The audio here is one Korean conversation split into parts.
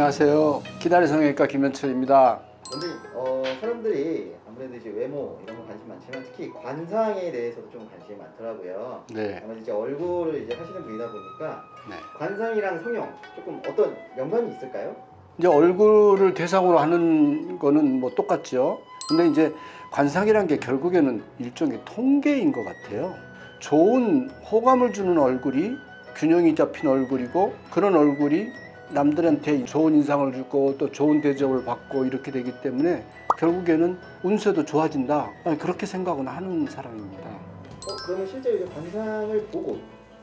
안녕하세요. 기다리 성형외과 김현철입니다. 원장님, 어, 사람들이 아무래도 이제 외모 이런 거 관심 많지만 특히 관상에 대해서도 좀 관심이 많더라고요. 네. 아무래도 이제 얼굴을 이제 하시는 분이다 보니까 네. 관상이랑 성형 조금 어떤 연관이 있을까요? 이제 얼굴을 대상으로 하는 거는 뭐 똑같죠. 근데 이제 관상이란 게 결국에는 일종의 통계인 것 같아요. 좋은 호감을 주는 얼굴이 균형이 잡힌 얼굴이고 그런 얼굴이 남들한테 좋은 인상을 주고 또 좋은 대접을 받고 이렇게 되기 때문에 결국에는 운세도 좋아진다. 그렇게 생각은 하는 사람입니다. 어, 그러면 실제로 이제 관상을 보고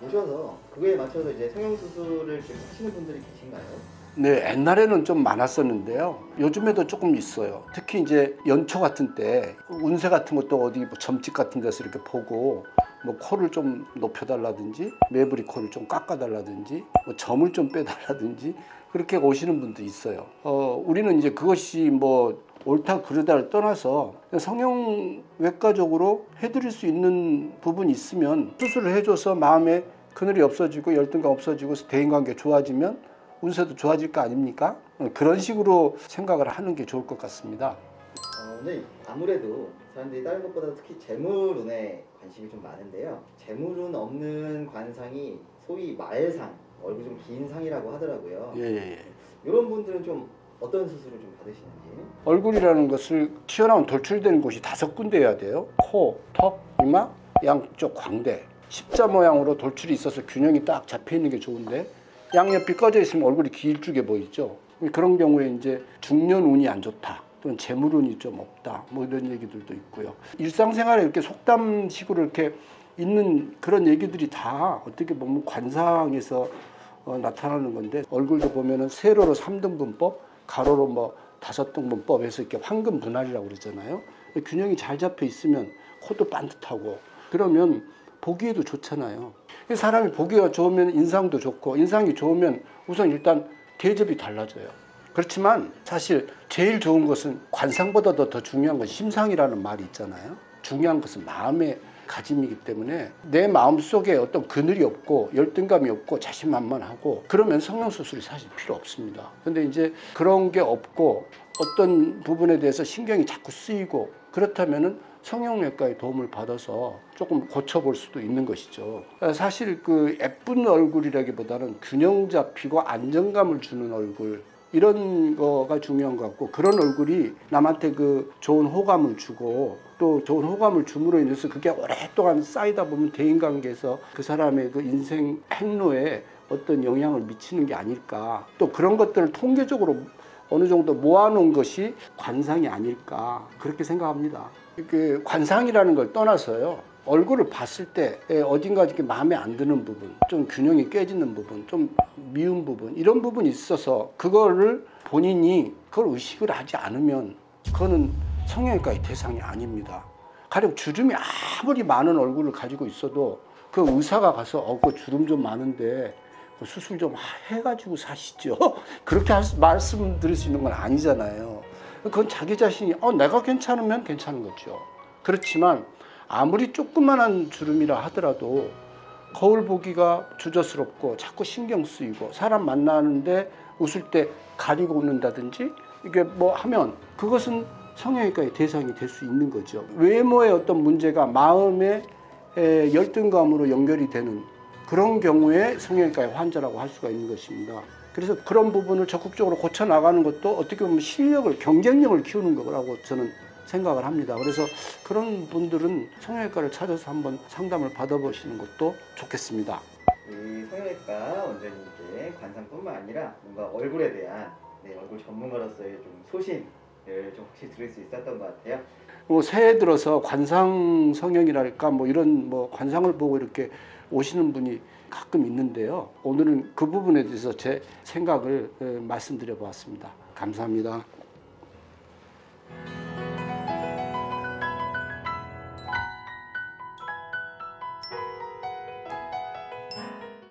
오셔서 그거에 맞춰서 이제 성형 수술을 지금 하시는 분들이 계신가요? 네, 옛날에는 좀 많았었는데요. 요즘에도 조금 있어요. 특히 이제 연초 같은 때 운세 같은 것도 어디 뭐 점집 같은 데서 이렇게 보고 뭐 코를 좀 높여달라든지 매부리 코를 좀 깎아달라든지 뭐 점을 좀 빼달라든지 그렇게 오시는 분도 있어요. 어, 우리는 이제 그것이 뭐 옳다 그르다를 떠나서 성형외과적으로 해드릴 수 있는 부분이 있으면 수술을 해줘서 마음에 그늘이 없어지고 열등감 없어지고 대인관계 좋아지면 운세도 좋아질 거 아닙니까? 어, 그런 식으로 생각을 하는 게 좋을 것 같습니다. 어, 네, 아무래도 사람들이 다른 것보다 특히 재물운에 관심이 좀 많은데요. 재물운 없는 관상이 소위 말상, 얼굴 좀 긴 상이라고 하더라고요. 예, 예, 예. 이런 분들은 좀 어떤 수술을 좀 받으시는지. 얼굴이라는 것을 튀어나온 돌출되는 곳이 다섯 군데여야 돼요. 코, 턱, 이마, 양쪽 광대. 십자 모양으로 돌출이 있어서 균형이 딱 잡혀 있는 게 좋은데 양옆이 꺼져 있으면 얼굴이 길쭉해 보이죠. 그런 경우에 이제 중년 운이 안 좋다. 또는 재물운이 좀 없다. 뭐 이런 얘기들도 있고요. 일상생활에 이렇게 속담식으로 이렇게 있는 그런 얘기들이 다 어떻게 보면 관상에서 어, 나타나는 건데 얼굴도 보면은 세로로 3등분법, 가로로 뭐 다섯 등분법 해서 이렇게 황금 분할이라고 그러잖아요. 균형이 잘 잡혀 있으면 코도 반듯하고 그러면 보기에도 좋잖아요. 사람이 보기가 좋으면 인상도 좋고 인상이 좋으면 우선 일단 대접이 달라져요. 그렇지만 사실 제일 좋은 것은 관상보다도 더 중요한 건 심상이라는 말이 있잖아요. 중요한 것은 마음의 가짐이기 때문에 내 마음 속에 어떤 그늘이 없고 열등감이 없고 자신만만하고 그러면 성형 수술이 사실 필요 없습니다. 근데 이제 그런 게 없고 어떤 부분에 대해서 신경이 자꾸 쓰이고 그렇다면은 성형외과의 도움을 받아서 조금 고쳐볼 수도 있는 것이죠. 사실 그 예쁜 얼굴이라기보다는 균형 잡히고 안정감을 주는 얼굴 이런 거가 중요한 것 같고 그런 얼굴이 남한테 그 좋은 호감을 주고 또 좋은 호감을 줌으로 인해서 그게 오랫동안 쌓이다 보면 대인관계에서 그 사람의 그 인생 행로에 어떤 영향을 미치는 게 아닐까 또 그런 것들을 통계적으로 어느 정도 모아놓은 것이 관상이 아닐까 그렇게 생각합니다. 그 관상이라는 걸 떠나서요. 얼굴을 봤을 때 어딘가 이렇게 마음에 안 드는 부분, 좀 균형이 깨지는 부분, 좀 미운 부분 이런 부분이 있어서 그거를 본인이 그걸 의식을 하지 않으면 그거는 성형외과의 대상이 아닙니다. 가령 주름이 아무리 많은 얼굴을 가지고 있어도 그 의사가 가서 어, 그 주름 좀 많은데 그 수술 좀 해가지고 사시죠. 그렇게 말씀드릴 수 있는 건 아니잖아요. 그건 자기 자신이 어, 내가 괜찮으면 괜찮은 거죠. 그렇지만 아무리 조그만한 주름이라 하더라도 거울 보기가 주저스럽고 자꾸 신경 쓰이고 사람 만나는데 웃을 때 가리고 웃는다든지 이게 뭐 하면 그것은 성형외과의 대상이 될 수 있는 거죠. 외모의 어떤 문제가 마음의 에, 열등감으로 연결이 되는 그런 경우에 성형외과의 환자라고 할 수가 있는 것입니다. 그래서 그런 부분을 적극적으로 고쳐 나가는 것도 어떻게 보면 실력을 경쟁력을 키우는 거라고 저는 생각을 합니다. 그래서 그런 분들은 성형외과를 찾아서 한번 상담을 받아보시는 것도 좋겠습니다. 이 성형외과 원장님께 관상뿐만 아니라 뭔가 얼굴에 대한 네, 얼굴 전문가로서의 좀 소신을 좀 혹시 들을 수 있었던 것 같아요. 뭐 새해 들어서 관상 성형이랄까 뭐 이런 뭐 관상을 보고 이렇게 오시는 분이 가끔 있는데요. 오늘은 그 부분에 대해서 제 생각을 에, 말씀드려 보았습니다. 감사합니다.